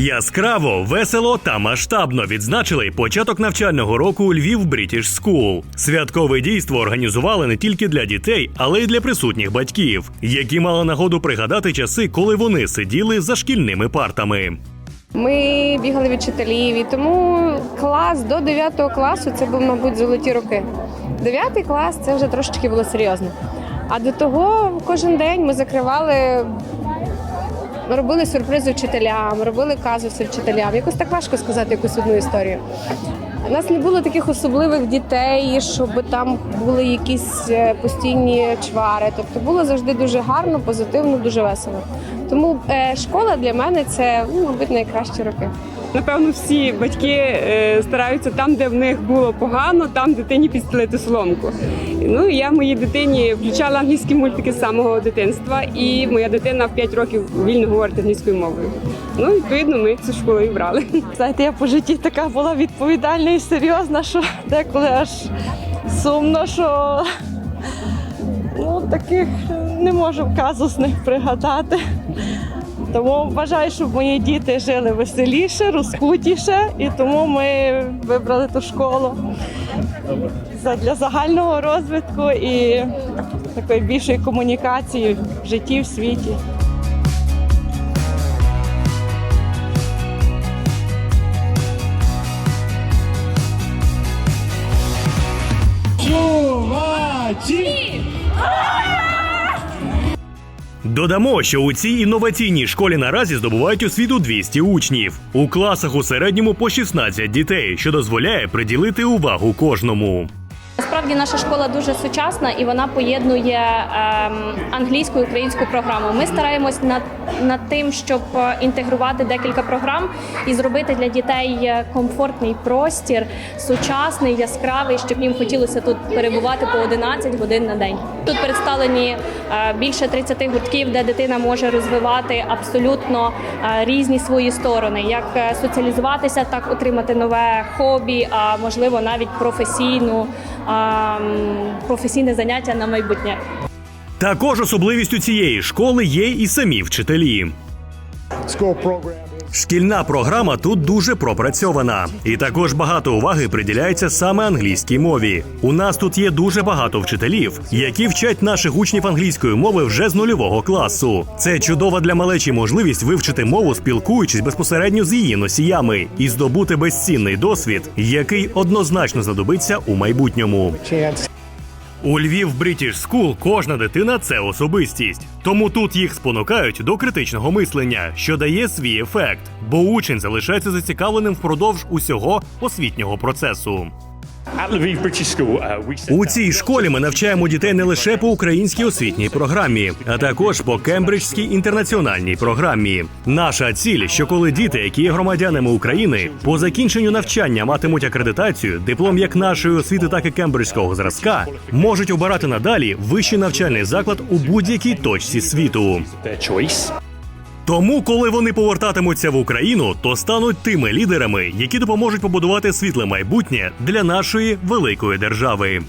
Яскраво, весело та масштабно відзначили початок навчального року у Львів British School. Святкове дійство організували не тільки для дітей, але й для присутніх батьків, які мали нагоду пригадати часи, коли вони сиділи за шкільними партами. Ми бігали від вчителів, і тому клас до 9 класу це був, мабуть, золоті роки. 9 клас це вже трошечки було серйозно. А до того кожен день ми закривали, робили сюрпризи вчителям, робили казуси вчителям. Якось так важко сказати якусь одну історію. У нас не було таких особливих дітей, щоб там були якісь е, постійні чвари. Тобто було завжди дуже гарно, позитивно, дуже весело. Тому е, школа для мене це, ну, мабуть, найкращі роки. Напевно, всі батьки е, стараються там, де в них було погано, там дитині підстелити соломку. Ну я моїй дитині включала англійські мультики з самого дитинства, і моя дитина в 5 років вільно говорить англійською мовою. Ну, відповідно, ми цю школу і брали. Знаєте, я по житті така була відповідальна і серйозна, що деколи аж сумно, що ну, таких не можу казусних пригадати. Тому вважаю, щоб мої діти жили веселіше, розкутіше, і тому ми вибрали ту школу для загального розвитку і такої більшої комунікації в житті в світі. Додамо, що у цій інноваційній школі наразі здобувають освіту 200 учнів. У класах у середньому по 16 дітей, що дозволяє приділити увагу кожному. Насправді наша школа дуже сучасна і вона поєднує ем, англійську і українську програму. Ми стараємось над, над тим, щоб е, інтегрувати декілька програм і зробити для дітей е, комфортний простір, сучасний, яскравий, щоб їм хотілося тут перебувати по 11 годин на день. Тут представлені е, більше 30 гуртків, де дитина може розвивати абсолютно різні свої сторони, як соціалізуватися, так отримати нове хобі, а можливо навіть професійну професійне заняття на майбутнє. Також особливістю цієї школи є і самі вчителі. school program Шкільна програма тут дуже пропрацьована, і також багато уваги приділяється саме англійській мові. У нас тут є дуже багато вчителів, які вчать наших учнів англійської мови вже з нульового класу. Це чудова для малечі можливість вивчити мову, спілкуючись безпосередньо з її носіями, і здобути безцінний досвід, який однозначно знадобиться у майбутньому. У Львів British School кожна дитина це особистість. Тому тут їх спонукають до критичного мислення, що дає свій ефект, бо учень залишається зацікавленим впродовж усього освітнього процесу. Uh, У цій школі ми навчаємо дітей не лише по українській освітній програмі, а також по кембриджській інтернаціональній програмі. Наша ціль, що коли діти, які є громадянами України, по закінченню навчання матимуть акредитацію, диплом як нашої освіти, так і кембриджського зразка, можуть обирати надалі вищий навчальний заклад у будь-якій точці світу. Тому, коли вони повертатимуться в Україну, то стануть тими лідерами, які допоможуть побудувати світле майбутнє для нашої великої держави.